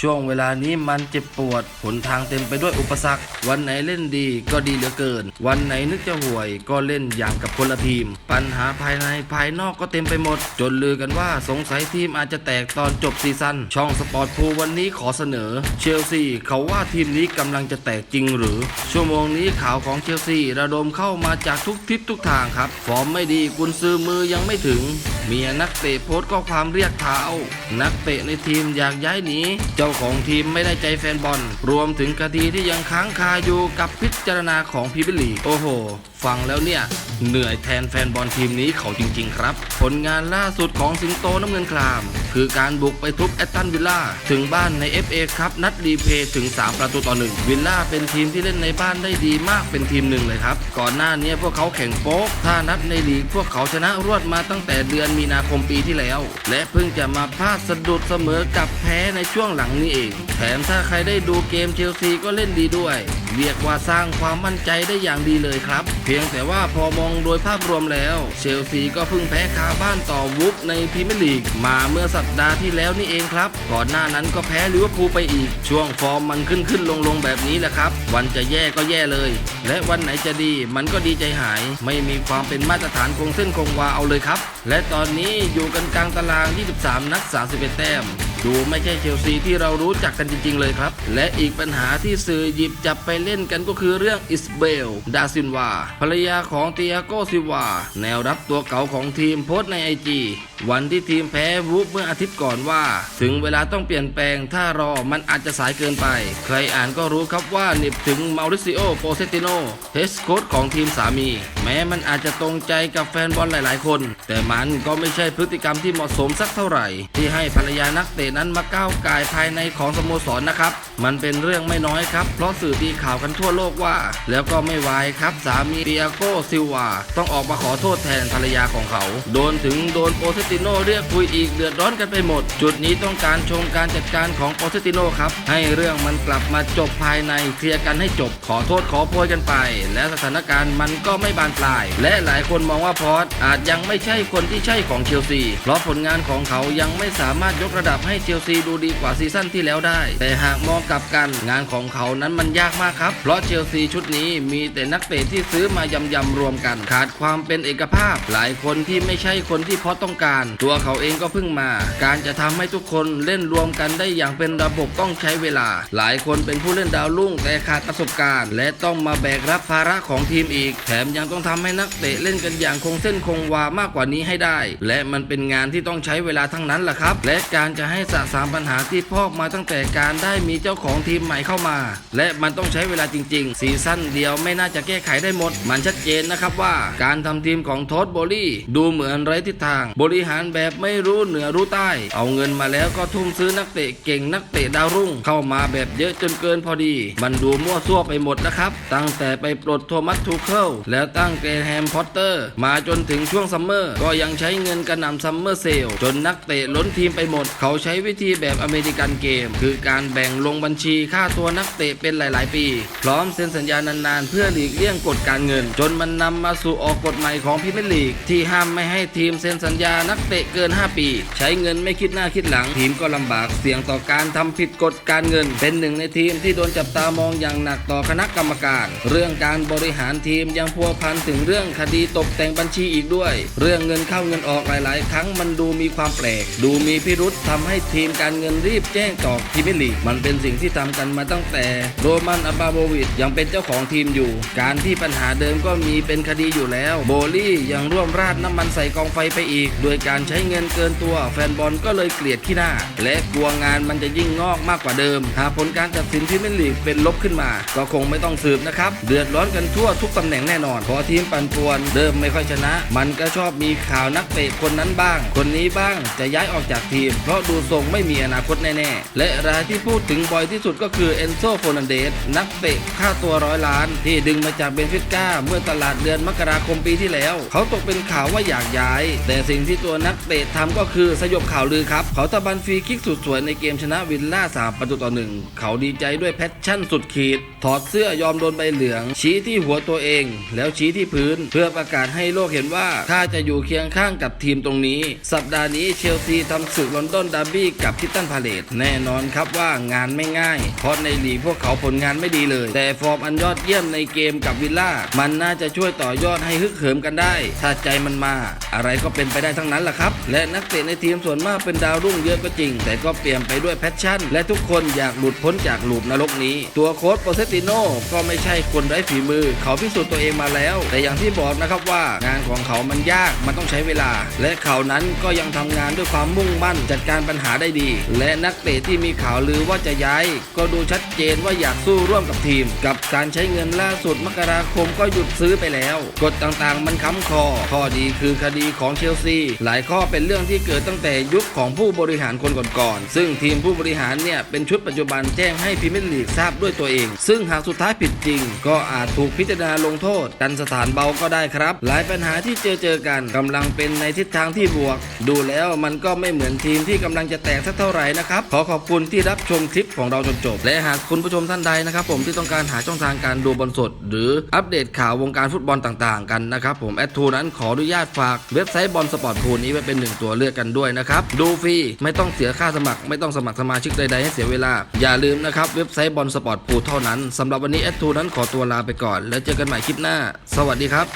ช่วงเวลานี้มันเจ็บปวดหนทางเต็มไปด้วยอุปสรรค วันไหนเล่นดีก็ดีเหลือเกิน วันไหนนึกจะห่วย ก็เล่นอย่างกับคนละทีม ปัญหาภายในภายนอกก็เต็มไปหมด จนลือกันว่าสงสัยทีมอาจจะแตกตอนจบซีซั่นช่องสปอร์ตพูวันนี้ขอเสนอ เชลซีเขาว่าทีมนี้กำลังจะแตกจริงหรือ ชั่วโมงนี้ข่าวของเชลซีระดมเข้ามาจากทุกทิศทุกทางครับฟอร์มไม่ดีกุนซือมือยังไม่ถึง เมียนักเตะโพสต์ข้อความเรียกเท้านักเตะในทีมอยากย้ายหนี เจ้าของทีมไม่ได้ใจแฟนบอล รวมถึงคดีที่ยังค้างคาอยู่กับพิจารณาของพิบิลีโอ้โห ฟังแล้วเนี่ย เหนื่อยแทนแฟนบอลทีมนี้เขาจริง ๆ ครับ ผลงานล่าสุดของสิงโตน้ำเงินคลาม คือการบุกไปทุบแอตตันวิลล่าถึงบ้านใน FA ครับนัดรีเพย์ถึง 3 ประตูต่อหนึ่งวิลล่าเป็นทีมที่เล่นในบ้านได้ดีมากเป็นทีมหนึ่งเลยครับ ก่อนหน้านี้พวกเขาแข่งโป๊กถ้านัดในลีกพวกเขาชนะรวดมาตั้งแต่เดือนมีนาคมปีที่แล้ว และเพิ่งจะมาพลาดสะดุดเสมอกับแพ้ในช่วงหลังนี้เอง แถมถ้าใครได้ดูเกมเชลซีก็เล่นดีด้วย เรียกว่าสร้างความมั่นใจได้อย่างดีเลยครับ เพียงแต่ว่าพอมองโดยภาพรวมแล้ว เชลซีก็เพิ่งแพ้คาบ้านต่อวุฟในพรีเมียร์ลีกมาเมื่อสัปดาห์ที่แล้วนี่เองครับ ก่อนหน้านั้นก็แพ้ลิเวอร์พูลไปอีก ช่วงฟอร์มมันขึ้นขึ้นลงลงแบบนี้แหละครับ วันจะแย่ก็แย่เลย และวันไหนจะดีมันก็ดีใจหาย ไม่มีความเป็นมาตรฐานคงเส้นคงวาเอาเลยครับ และตอนนี้อยู่กันกลางตาราง 23 นัด 31 แต้ม ดูไม่ใช่เชลซีที่เรารู้จักกันจริง ๆ เลยครับ และอีกปัญหาที่สื่อหยิบจับไปเล่นกันก็คือเรื่องอิสเบล ดาซินวาภรรยาของเตียโกซิวาแนวรับตัวเก่าของทีมโพสในไอจี วันที่ทีมแพ้วูฟเมื่ออาทิตย์ก่อนว่า ถึงเวลาต้องเปลี่ยนแปลงถ้ารอมันอาจจะสายเกินไป ใครอ่านก็รู้ครับว่านิบถึงมาริซิโอโปเซติโนเฮสโค้ชของทีมสามี แม้มันอาจจะตรงใจกับแฟนบอลหลาย ๆ คน แต่มันก็ไม่ใช่พฤติกรรมที่เหมาะสมสักเท่าไหร่ ที่ให้ภรรยานักเตะนั้นมาก้าวกายภายในของสโมสรนะครับ มันเป็นเรื่องไม่น้อยครับ เพราะสื่อตีข่าวกันทั่วโลกว่า แล้วก็ไม่วายครับสามีเปียโกซิลวาต้องออกมาขอโทษแทนภรรยาของเขา โดนถึงโดนโปเซติโนเรียกคุยอีกเดือดร้อนกันไปหมด จุดนี้ต้องการชมการจัดการของโปเซติโนครับ ให้เรื่องมันกลับมาจบภายในเคลียร์กันให้จบ ขอโทษขอโพยกันไป และสถานการณ์มันก็ไม่บานปลาย และหลายคนมองว่าพอตอาจยังไม่ใช่คนที่ใช่ของเชลซีเพราะผลงานของเขายังไม่สามารถยกระดับให้เชลซีดูดีกว่าซีซั่นที่แล้วได้ แต่หากมองกลับกันงานของเขานั้นมันยากมากครับ เพราะเชลซีชุดนี้มีแต่นักเตะที่ซื้อมายำยำๆรวมกัน ขาดความเป็นเอกภาพ หลายคนที่ไม่ใช่คนที่พอต้องการตัวเขาเองก็เพิ่งมา การจะทำให้ทุกคนเล่นรวมกันได้อย่างเป็นระบบต้องใช้เวลา หลายคนเป็นผู้เล่นดาวรุ่งแต่ขาดประสบการณ์ และต้องมาแบกรับภาระของทีมอีก แถมยังต้องทำให้นักเตะเล่นกันอย่างคงเส้นคงวามากกว่านี้ให้ได้ และมันเป็นงานที่ต้องใช้เวลาทั้งนั้นแหละครับ และการจะให้สะสางปัญหาที่พอกมาตั้งแต่การได้มีเจ้าของทีมใหม่เข้ามา และมันต้องใช้เวลาจริง ๆ ซีซั่นเดียวไม่น่าจะแก้ไขได้หมด มันชัดเจนนะครับว่า การทำทีมของโทษโบลี่ดูเหมือนไร้ทิศทางบริหารแบบไม่รู้เหนือรู้ใต้ เอาเงินมาแล้วก็ทุ่มซื้อนักเตะเก่งนักเตะดาวรุ่ง เข้ามาแบบเยอะจนเกินพอดี มันดูมั่วซั่วไปหมดนะครับ ตั้งแต่ไปปลดโทมัสทูเคิลแล้วตั้งเกรแฮมพอตเตอร์ มาจนถึงช่วงซัมเมอร์ ก็ยังใช้เงินกระหน่ำซัมเมอร์เซลจนนักเตะล้นทีมไปหมด เขาใช้วิธีแบบอเมริกันเกม คือการแบ่งลงบัญชีค่าตัวนักเตะเป็นหลาย ๆ ปี พร้อมเซ็นสัญญานานๆ เพื่อหลีกเลี่ยงกฎการเงิน จนมันนำมาสู่ออกกฎใหม่ของพรีเมียร์ลีก ที่ห้ามไม่ให้ทีมเซ็นสัญญานักเตะเกิน 5 ปี ใช้เงินไม่คิดหน้าคิดหลัง ทีมก็ลำบากเสี่ยงต่อการทำผิดกฎการเงิน เป็นหนึ่งในทีมที่โดนจับตามองอย่างหนักต่อคณะกรรมการ เรื่องการบริหารทีมยังพัวพันถึงเรื่องคดีตกแต่งบัญชีอีกด้วย เรื่องเงินเข้าเงินออกหลาย ๆ ครั้งมันดูมีความแปลก ดูมีพิรุษทำให้ทีมการเงินรีบแจ้งต่อพรีเมียร์ลีกมันเป็นสิ่งที่ทำกันมาตั้งแต่โรมันอับบาโบวิชยังเป็นเจ้าของทีมอยู่ การที่ปัญหาเดิมก็มีเป็นคดีอยู่แล้ว โบลี่ยังร่วมราดน้ำมันใส่กองไฟไปอีก โดยการใช้เงินเกินตัว แฟนบอลก็เลยเกลียดขี้หน้า และกลัวงานมันจะยิ่งงอกมากกว่าเดิม หากผลการตัดสินพรีเมียร์ลีกเป็นลบขึ้นมา ก็คงไม่ต้องสืบนะครับ เดือดร้อนกันทั่วทุกตำแหน่งแน่นอนพอทีมปั่นป่วนเดิมไม่ค่อยชนะ มันก็ชอบมีข่าวนักเตะคนนั้นบ้าง คนนี้บ้างจะย้ายออกจากทีม เพราะดูทรงไม่มีอนาคตแน่ๆ และรายที่พูดถึงบ่อยที่สุดก็คือเอนโซโฟนันเดสนักเตะค่าตัวร้อยล้าน ที่ดึงมาจากเบนฟิก้าเมื่อตลาดเดือนมกราคมปีที่แล้ว เขาตกเป็นข่าวว่าอยากย้าย แต่สิ่งที่ตัวตัวนักเตะทำก็คือสยบข่าวลือครับ เขาตะบันฟรีคิกสุดสวยในเกมชนะวิลล่า3ประตูต่อหนึ่งเขาดีใจด้วยแพชชั่นสุดขีด ถอดเสื้อยอมโดนใบเหลือง ชี้ที่หัวตัวเอง แล้วชี้ที่พื้น เพื่อประกาศให้โลกเห็นว่าข้าจะอยู่เคียงข้างกับทีมตรงนี้ สัปดาห์นี้เชลซีทำศึกลอนดอนดาร์บี้กับคิตตันพาเลตแน่นอนครับว่างานไม่ง่ายเพราะในลีกพวกเขาผลงานไม่ดีเลย แต่ฟอร์มอันยอดเยี่ยมในเกมกับวิลล่ามันน่าจะช่วยต่อยอดให้ฮึกเหิมกันได้ ถ้าใจมันมา อะไรก็เป็นไปได้ทั้งนั้นแหละครับ และนักเตะในทีมส่วนมากเป็นดาวรุ่งเยอะก็จริง แต่ก็เปลี่ยนไปด้วยแพชชั่น และทุกคนอยากหลุดพ้นจากหลูปนรกนี้ ตัวโค้ชโปเซติโน่ก็ไม่ใช่คนไร้ฝีมือ เขาพิสูจน์ตัวเองมาแล้ว แต่อย่างที่บอกนะครับว่างานของเขามันยากมันต้องใช้เวลา และเขานั้นก็ยังทำงานด้วยความมุ่งมั่นจัดการปัญหาได้ดี และนักเตะที่มีข่าวลือว่าจะย้าย ก็ดูชัดเจนว่าอยากสู้ร่วมกับทีม กับการใช้เงินล่าสุดมกราคมก็หยุดซื้อไปแล้ว กฎต่างๆมันค้ำคอข้อดีคือคดีของเชลซีหลายข้อเป็นเรื่องที่เกิดตั้งแต่ยุคของผู้บริหารคนก่อนๆซึ่งทีมผู้บริหารเนี่ยเป็นชุดปัจจุบันแจ้งให้พรีเมียร์ลีกทราบด้วยตัวเอง ซึ่งหากสุดท้ายผิดจริง ก็อาจถูกพิจารณาลงโทษ กันสถานเบาก็ได้ครับ หลายปัญหาที่เจอเจอกันกำลังเป็นในทิศทางที่บวก ดูแล้วมันก็ไม่เหมือนทีมที่กำลังจะแตกสักเท่าไหร่นะครับขอขอบคุณที่รับชมคลิปของเราจนจบ และหากคุณผู้ชมท่านใดนะครับ ผมที่ต้องการหาช่องทางการดูบอลสด หรืออัปเดตข่าววงการฟุตบอลต่างๆ กันนะครับผมแอดทูนั้นขออนุญาตฝากเว็บไซต์บอลสปอร์ตพูนี้ไว้เป็นหนึ่งตัวเลือกกันด้วยนะครับ ดูฟรีไม่ต้องเสียค่าสมัคร ไม่ต้องสมัครสมาชิกใดๆให้เสียเวลา อย่าลืมนะครับเว็บไซต์บอลสปอร์ตพูเท่านั้นสำหรับวันนี้แอดทูนั้นขอตัวลาไปก่อน แล้วเจอกันใหม่คลิปหน้า สวัสดีครับ